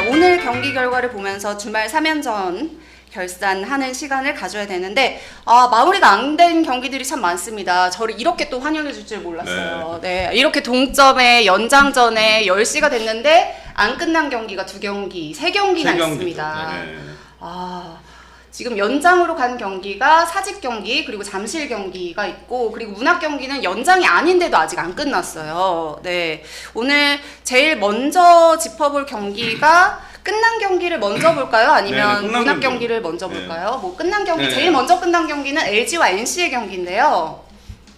네, 오늘 경기 결과를 보면서 주말 3연전 결산하는 시간을 가져야 되는데 아, 마무리가 안 된 경기들이 참 많습니다. 저를 이렇게 또 환영해 줄 줄 몰랐어요. 네. 이렇게 동점에 연장전에 10시가 됐는데 안 끝난 경기가 두 경기, 세 경기나. 있습니다. 네. 아, 지금 연장으로 간 경기가 사직 경기 그리고 잠실 경기가 있고 그리고 문학 경기는 연장이 아닌데도 아직 안 끝났어요. 네. 오늘 제일 먼저 짚어볼 경기가 끝난 경기를 먼저 볼까요? 아니면 네, 끝난 문학 경기. 경기 를 먼저 네. 볼까요? 뭐 끝난 경기 네. 제일 먼저 끝난 경기는 LG와 NC의 경기인데요.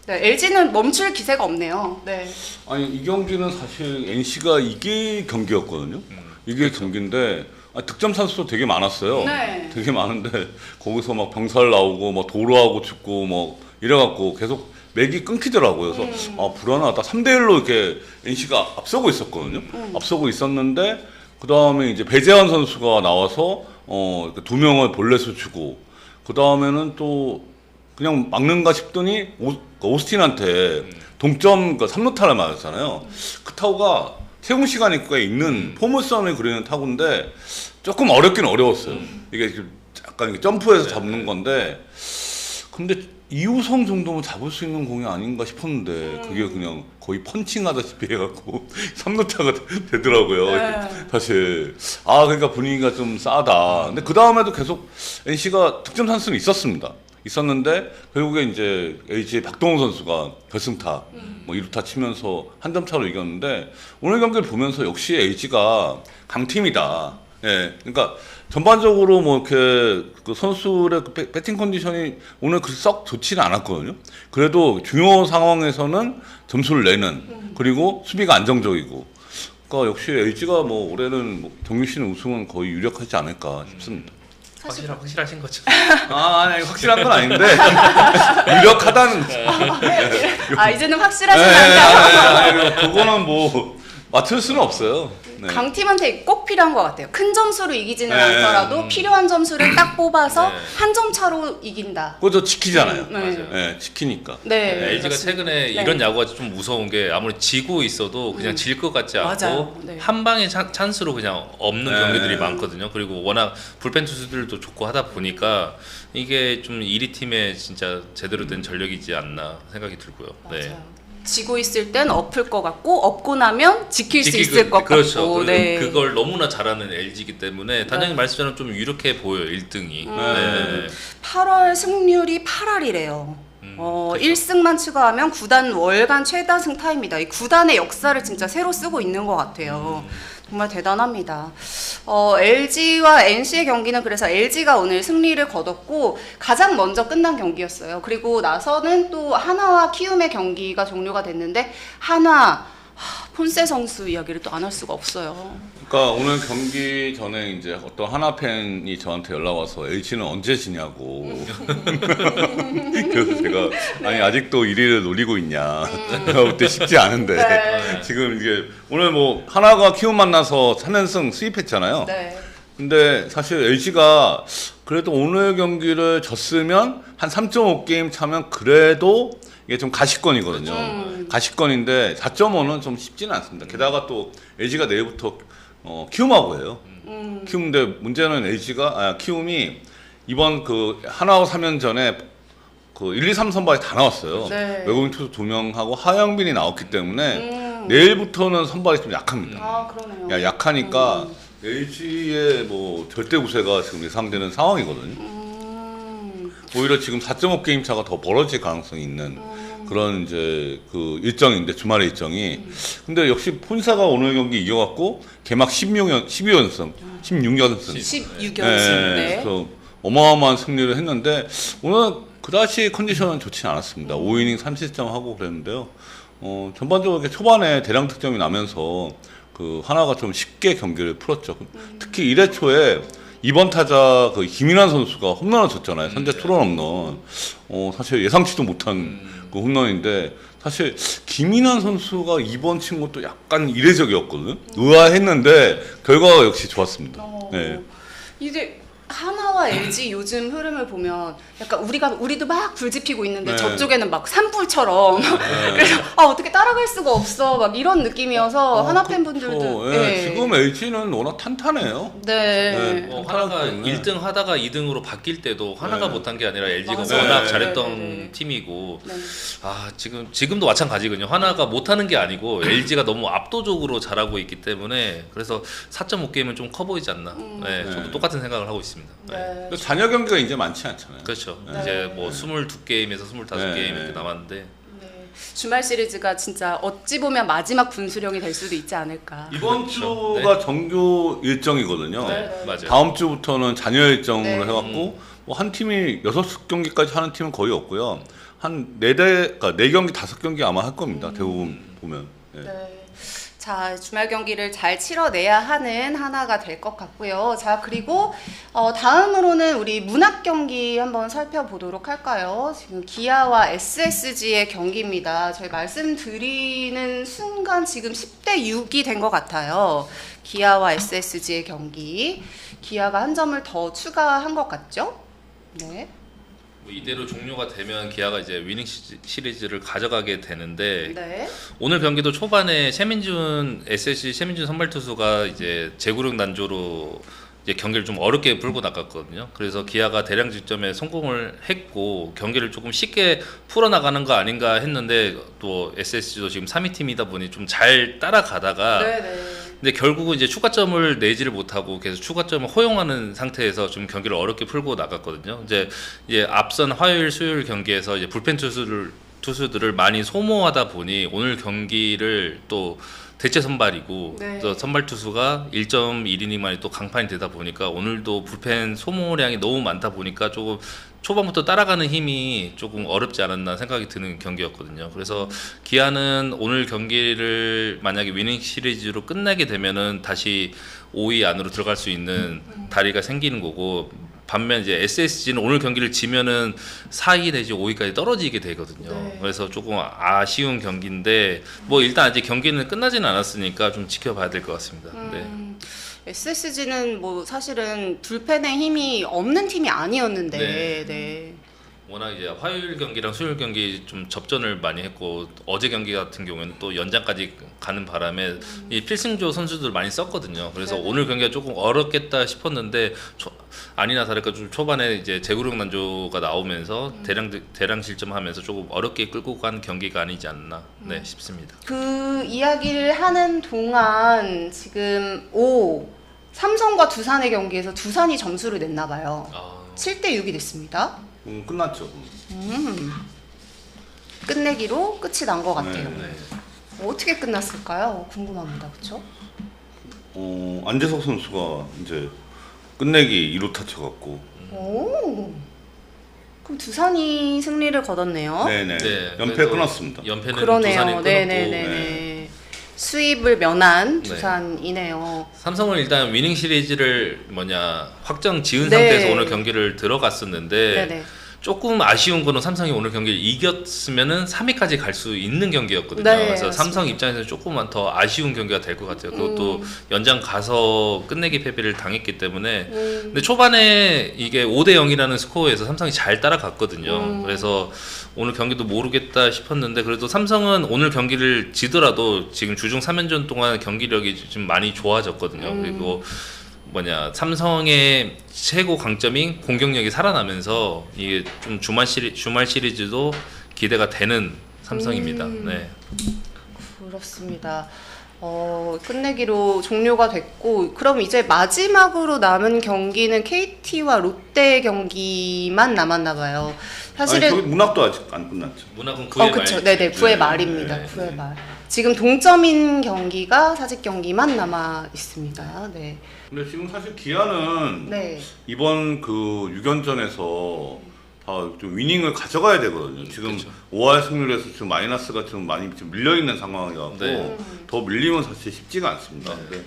네, LG는 멈출 기세가 없네요. 네. 아니 이 경기는 사실 NC가 이게 경기였거든요. 이게 경기인데 아, 득점 찬스도 되게 많았어요. 네. 되게 많은데 거기서 막 병살 나오고 막 도로하고 죽고 뭐 이래갖고 계속 맥이 끊기더라고요. 그래서 아 불안하다. 3대 1로 이렇게 NC가 앞서고 있었거든요. 앞서고 있었는데 그 다음에 이제 배재환 선수가 나와서 어두 명을 볼넷을 주고 그 다음에는 또 그냥 막는가 싶더니 오, 그 오스틴한테 동점 그 3루타를 맞았잖아요. 그 타구가 시간이 꽤 있는 포물선을 그리는 타구인데 조금 어렵긴 어려웠어요. 이게 지금 약간 이렇게 점프해서 잡는 건데 근데 이우성 정도면 잡을 수 있는 공이 아닌가 싶었는데 그게 그냥 거의 펀칭하다시피 해갖고 3루타가 되더라고요. 네. 사실 아 그러니까 분위기가 좀 싸다. 근데 그 다음에도 계속 NC가 득점 찬스는 있었습니다. 있었는데 결국에 이제 LG 박동원 선수가 결승타 뭐 2루타 치면서 한 점 차로 이겼는데 오늘 경기를 보면서 역시 LG가 강팀이다. 예, 그러니까 전반적으로 뭐 이렇게 그 선수의 그 배- 배팅 컨디션이 오늘 그 썩 좋지는 않았거든요. 그래도 중요 상황에서는 점수를 내는 그리고 수비가 안정적이고. 그러니까 역시 LG가 뭐 올해는 뭐 시즌 우승은 거의 유력하지 않을까 싶습니다. 사실 확실 확실하신 거죠. 아, 아니 확실한 건 아닌데 유력하다는 거죠. 아 이제는 예, 확실하진 예, 않다. 예, 예, 그거는 뭐 맞출 수는 없어요. 네. 강팀한테 꼭 필요한 것 같아요. 큰 점수로 이기지는 네. 않더라도 음. 필요한 점수를 딱 뽑아서 네. 한점 차로 이긴다. 그것도 지키잖아요. 네. 맞아요. 예, 지키니까. 네. 네, LG가 그렇습니다. 최근에 네. 이런 야구가 좀 무서운 게 아무리 지고 있어도 그냥 질 것 같지 않고 맞아요. 네. 한 방의 찬, 찬스로 그냥 없는 네. 경기들이 많거든요. 그리고 워낙 불펜 투수들도 좋고 하다 보니까 이게 좀 1위 팀의 진짜 제대로 된 전력이지 않나 생각이 들고요. 네. 맞아요. 지고 있을 땐 엎을 것 같고 엎고 나면 지킬 수 있을 것 그렇죠. 같고. 네. 그걸 너무나 잘하는 LG이기 때문에 단장님 네. 말씀처럼 좀 유력해 보여요. 1등이. 음. 네. 8월 승률이 8할이래요. 음, 어, 그렇죠. 1승만 추가하면 구단 월간 최다 승 타입니다. 이 구단의 역사를 진짜 새로 쓰고 있는 것 같아요. 음. 정말 대단합니다. 어, LG와 NC의 경기는 그래서 LG가 오늘 승리를 거뒀고 가장 먼저 끝난 경기였어요. 그리고 나서는 또 하나와 키움의 경기가 종료가 됐는데 하, 폰세 선수 이야기를 또 안 할 수가 없어요. 그러니까 오늘 경기 전에 이제 어떤 하나 팬이 저한테 연락 와서 LG는 언제 지냐고. 그래서 제가 아니 아직도 1위를 노리고 있냐. 내가 볼때 쉽지 않은데. 네. 지금 이게 오늘 뭐 하나가 키움 만나서 3연승 수입했잖아요. 네. 근데 사실 LG가 그래도 오늘 경기를 졌으면 한 3.5게임 차면 그래도 이게 좀 가시권이거든요. 음. 가시권인데 4.5는 좀 쉽지는 않습니다. 게다가 또 LG가 내일부터 어, 키움하고 해요. 음. 키움인데 문제는 LG가 아, 키움이 이번 그 하나와 3년 전에 그 1, 2, 3 선발이 다 나왔어요. 네. 외국인 투수 두 명하고 하영빈이 나왔기 때문에 음. 내일부터는 선발이 좀 약합니다. 아 그러네요. 야, 약하니까 음. LG의 뭐 절대 우세가 지금 예상되는 상황이거든요. 음. 오히려 지금 4.5 게임 차가 더 벌어질 가능성이 있는 음. 그런 이제 그 일정인데 주말의 일정이. 근데 역시 폰사가 오늘 경기 이겨갖고 개막 16연 12연승, 16연승. 16연승. 네, 네. 그래서 어마어마한 승리를 했는데 오늘 그다지 컨디션은 좋지 않았습니다. 5이닝 3실점 하고 그랬는데요. 어, 전반적으로 이렇게 초반에 대량 득점이 나면서 그 하나가 좀 쉽게 경기를 풀었죠. 특히 1회 초에 이번 타자 그 김인환 선수가 홈런을 쳤잖아요. 선제 투런 홈런. 어, 사실 예상치도 못한 그 홈런인데 사실 김인환 선수가 이번 친 것도 약간 이례적이었거든요. 의아했는데 결과가 역시 좋았습니다. 어, 네. 이제 하나와 LG 요즘 흐름을 보면 약간 우리가 우리도 막 불지피고 있는데 네. 저쪽에는 막 산불처럼 그래서 아 어떻게 따라갈 수가 없어 막 이런 느낌이어서 하나 팬분들도 그렇죠. 예, 지금 LG는 워낙 탄탄해요. 네. 네. 뭐 하나 하나가 때문에. 1등 하다가 2등으로 바뀔 때도 하나가 네. 못한 게 아니라 LG가 맞아요. 워낙 네. 잘했던 네, 네, 네. 팀이고 네. 아 지금 지금도 마찬가지거든요. 하나가 못하는 게 아니고 LG가 너무 압도적으로 잘하고 있기 때문에 그래서 4.5 게임은 좀 커 보이지 않나. 네, 네. 저도 똑같은 생각을 하고 있습니다. 네. 네. 그 잔여 경기가 이제 많지 않잖아요. 그렇죠. 네. 이제 뭐 22게임에서 25게임 네. 이렇게 남았는데 네. 주말 시리즈가 진짜 어찌 보면 마지막 분수령이 될 수도 있지 않을까. 이번 그렇죠. 주가 정규 일정이거든요. 네, 네. 맞아요. 다음 주부터는 잔여 일정으로 네. 해갖고 뭐 한 팀이 여섯 경기까지 하는 팀은 거의 없고요. 한 네 대, 그러니까 네 경기, 다섯 경기 아마 할 겁니다. 대부분 보면. 네. 네. 자 주말 경기를 잘 치러내야 하는 하나가 될 것 같고요. 자 그리고 어, 다음으로는 우리 문학 경기 한번 살펴보도록 할까요? 지금 기아와 SSG의 경기입니다. 저희 말씀드리는 순간 지금 10대 6이 된 것 같아요. 기아와 SSG의 경기. 기아가 한 점을 더 추가한 것 같죠? 네. 뭐 이대로 종료가 되면 기아가 이제 위닝 시- 시리즈 를 가져가게 되는데 네. 오늘 경기도 초반에 최민준 SSC 최민준 선발 투수가 이제 제구력 난조로 이제 경기를 좀 어렵게 풀고 나갔거든요. 그래서 기아가 대량 득점에 성공을 했고 경기를 조금 쉽게 풀어 나가는 거 아닌가 했는데 또 SSG도 지금 3위 팀이다 보니 좀 잘 따라가다가 네네. 근데 결국은 이제 추가점을 내지를 못하고 계속 추가점을 허용하는 상태에서 좀 경기를 어렵게 풀고 나갔거든요. 이제 이제 앞선 화요일 수요일 경기에서 이제 불펜 투수를 투수들을 많이 소모하다 보니 오늘 경기를 또 대체 선발이고 네. 또 선발 투수가 1.1이닝만이 또 강판이 되다 보니까 오늘도 불펜 소모량이 너무 많다 보니까 조금 초반부터 따라가는 힘이 조금 어렵지 않았나 생각이 드는 경기였거든요. 그래서 기아는 오늘 경기를 만약에 위닝 시리즈로 끝나게 되면은 다시 5위 안으로 들어갈 수 있는 다리가 생기는 거고 반면 이제 SSG는 오늘 경기를 지면은 4위 내지 5위까지 떨어지게 되거든요. 네. 그래서 조금 아쉬운 경기인데 뭐 일단 아직 경기는 끝나지는 않았으니까 좀 지켜봐야 될 것 같습니다. 네. 음, SSG는 뭐 사실은 불펜에 힘이 없는 팀이 아니었는데, 네. 네. 워낙 이제 화요일 경기랑 수요일 경기 좀 접전을 많이 했고 어제 경기 같은 경우에는 또 연장까지 가는 바람에 이 필승조 선수들 많이 썼거든요. 그래서 네네. 오늘 경기가 조금 어렵겠다 싶었는데 초, 아니나 다를까 좀 초반에 이제 제구력 난조가 나오면서 대량 대량 실점하면서 조금 어렵게 끌고 간 경기가 아니지 않나 네 싶습니다. 그 이야기를 하는 동안 지금 오 삼성과 두산의 경기에서 두산이 점수를 냈나 봐요. 아, 7대 6이 됐습니다. 음, 끝났죠. 음. 끝내기로 끝이 난 것 같아요. 네. 네. 어떻게 끝났을까요? 궁금합니다. 그렇죠? 어, 안재석 선수가 이제 끝내기 2루 타 쳐갖고. 오. 그럼 두산이 승리를 거뒀네요. 네네. 네, 연패 그래도 끊었습니다. 연패는 두산이 그러네요. 끊었고 네네네 네. 수입을 면한 네. 두산이네요. 삼성은 일단 위닝 시리즈를 뭐냐 확정 지은 네. 상태에서 오늘 경기를 들어갔었는데 네네. 조금 아쉬운 거는 삼성이 오늘 경기를 이겼으면은 3위까지 갈 수 있는 경기였거든요. 네, 그래서 맞습니다. 삼성 입장에서 조금만 더 아쉬운 경기가 될 것 같아요. 그것도 음. 연장 가서 끝내기 패배를 당했기 때문에 음. 근데 초반에 이게 5대 0이라는 스코어에서 삼성이 잘 따라갔거든요. 음. 그래서 오늘 경기도 모르겠다 싶었는데 그래도 삼성은 오늘 경기를 지더라도 지금 주중 3연전 동안 경기력이 좀 많이 좋아졌거든요. 음. 그리고 뭐냐 삼성의 최고 강점인 공격력이 살아나면서 이게 좀 주말 시리 주말 시리즈도 기대가 되는 삼성입니다. 음. 네. 그렇습니다. 어, 끝내기로 종료가 됐고 그럼 이제 마지막으로 남은 경기는 KT와 롯데 경기만 남았나 봐요. 사실은 아니, 문학도 아직 안 끝났죠. 문학은 9회 어, 그쵸. 네네, 9회 네, 말입니다. 네, 9회 말. 지금 동점인 경기가 사직 경기만 남아 있습니다. 네. 근데 지금 사실 기아는 네. 이번 그 6연전에서 다좀 위닝을 가져가야 되거든요. 지금 그쵸. 5할 승률에서 지금 마이너스가 지금 많이 지금 밀려 있는 상황이라고 네. 더 밀리면 사실 쉽지가 않습니다. 근데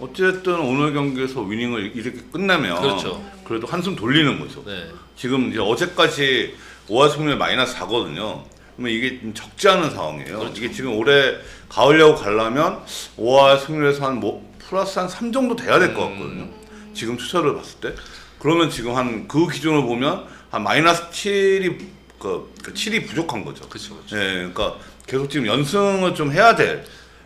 어쨌든 오늘 경기에서 위닝을 이렇게 끝내면 그렇죠. 그래도 한숨 돌리는 거죠. 네. 지금 이제 어제까지 5할 승률 마이너스 4거든요. 그러면 이게 좀 적지 않은 상황이에요. 그렇죠. 이게 지금 올해 가을야구 가려면 5할 승률에서 한 뭐 플러스 한 3 정도 돼야 될것 음. 같거든요. 지금 추세를 봤을 때. 그러면 지금 한 그 기준으로 보면 한 마이너스 7이 그, 그 7이 부족한 거죠. 그렇죠. 그렇죠. 예, 그러니까 계속 지금 연승을 좀 해야 될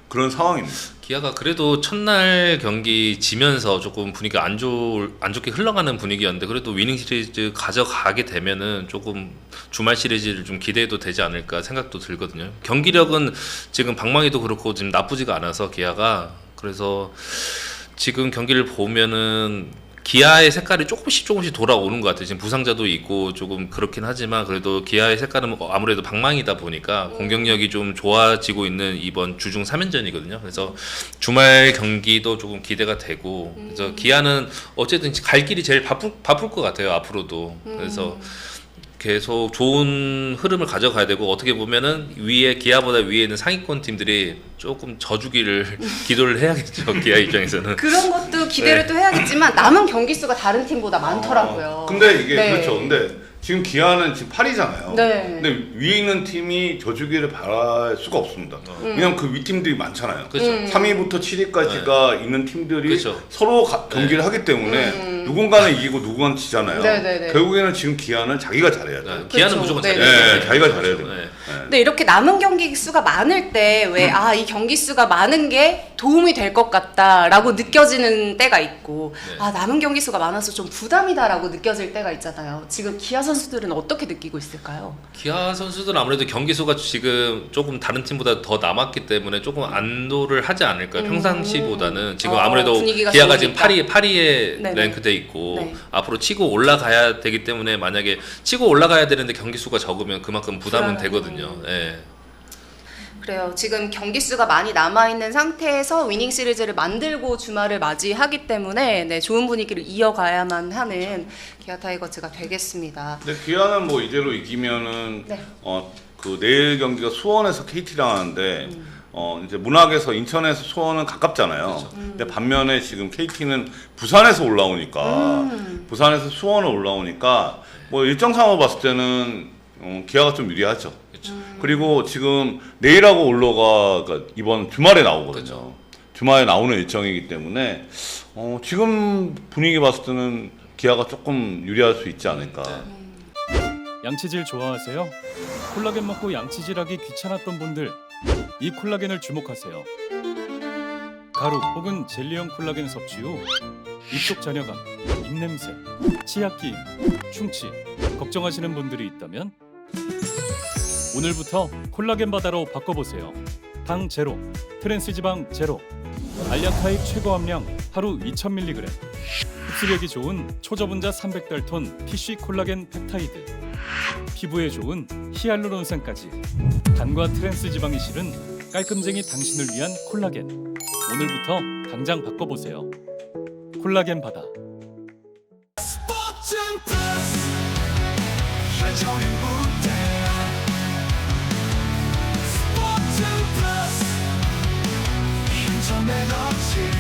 그런 상황입니다. 기아가 그래도 첫날 경기 지면서 조금 분위기가 안, 좋, 안 좋게 흘러가는 분위기였는데 그래도 위닝 시리즈 가져가게 되면은 조금 주말 시리즈를 좀 기대해도 되지 않을까 생각도 들거든요. 경기력은 지금 방망이도 그렇고 지금 나쁘지가 않아서 기아가 그래서 지금 경기를 보면은 기아의 색깔이 조금씩 조금씩 돌아오는 것 같아요. 지금 부상자도 있고 조금 그렇긴 하지만 그래도 기아의 색깔은 뭐 아무래도 방망이다 보니까 공격력이 좀 좋아지고 있는 이번 주중 3연전이거든요. 그래서 주말 경기도 조금 기대가 되고 그래서 기아는 어쨌든 갈 길이 제일 바쁠, 바쁠 것 같아요. 앞으로도. 그래서 계속 좋은 흐름을 가져가야 되고 어떻게 보면은 위에 기아보다 위에 있는 상위권 팀들이 조금 져주기를 기도를 해야겠죠 기아 입장에서는 그런 것도 기대를 네. 또 해야겠지만 남은 경기 수가 다른 팀보다 많더라고요. 어, 근데 이게 네. 그렇죠. 근데 지금 기아는 지금 8위잖아요. 네. 근데 위에 있는 팀이 져주기를 바랄 수가 없습니다. 어. 왜냐면 그 윗팀들이 많잖아요. 그렇죠. 음. 3위부터 7위까지가 있는 팀들이 그렇죠. 서로 가- 경기를 하기 때문에 누군가는 이기고 누군가는 지잖아요. 음. 네네 네. 결국에는 지금 기아는 자기가 잘해야 네, 돼요. 기아는 그렇죠. 무조건 네, 잘해야 네, 돼요. 자기가 잘해야 돼요. 네. 네. 근데 이렇게 남은 경기 수가 많을 때 음. 왜아 이 경기 수가 많은 게 도움이 될 것 같다라고 느껴지는 때가 있고 네. 아 남은 경기 수가 많아서 좀 부담이다라고 느껴질 때가 있잖아요. 지금 기아 선수들은 어떻게 느끼고 있을까요? 기아 선수들은 아무래도 경기 수가 지금 조금 다른 팀보다 더 남았기 때문에 조금 안도를 하지 않을까요? 음. 평상시보다는 지금 어, 아무래도 기아가 좋으니까. 지금 8위 8위에 네네. 랭크돼 있고 네. 앞으로 치고 올라가야 되기 때문에 만약에 치고 올라가야 되는데 경기 수가 적으면 그만큼 부담은. 되거든요. 예. 그래요. 지금 경기 수가 많이 남아 있는 상태에서 위닝 시리즈를 만들고 주말을 맞이하기 때문에 네, 좋은 분위기를 이어가야만 하는 기아 타이거즈가 되겠습니다. 근데 기아는 뭐 이대로 이기면은 네. 어그 내일 경기가 수원에서 KT랑 하는데 어 이제 문학에서 인천에서 수원은 가깝잖아요. 근데 반면에 지금 KT는 부산에서 올라오니까 음. 부산에서 수원을 올라오니까 뭐 일정 상으로 봤을 때는 어, 기아가 좀 유리하죠. 그리고 지금 내일하고 올로가 그러니까 이번 주말에 나오거든요. 주말에 나오는 일정이기 때문에 어, 지금 분위기 봤을 때는 기아가 조금 유리할 수 있지 않을까. 양치질 좋아하세요? 콜라겐 먹고 양치질하기 귀찮았던 분들 이 콜라겐을 주목하세요. 가루 혹은 젤리형 콜라겐 섭취 후 입속 잔여감, 입냄새, 치약기, 충치 걱정하시는 분들이 있다면 오늘부터 콜라겐 바다로 바꿔보세요. 당 제로, 트랜스 지방 제로, 알약 타입 최고 함량 하루 2,000mg, 흡수력이 좋은 초저분자 300달톤 PC 콜라겐 펩타이드. 피부에 좋은 히알루론산까지. 단과 트랜스 지방이 실은 깔끔쟁이 당신을 위한 콜라겐. 오늘부터 당장 바꿔보세요. 콜라겐 바다 스포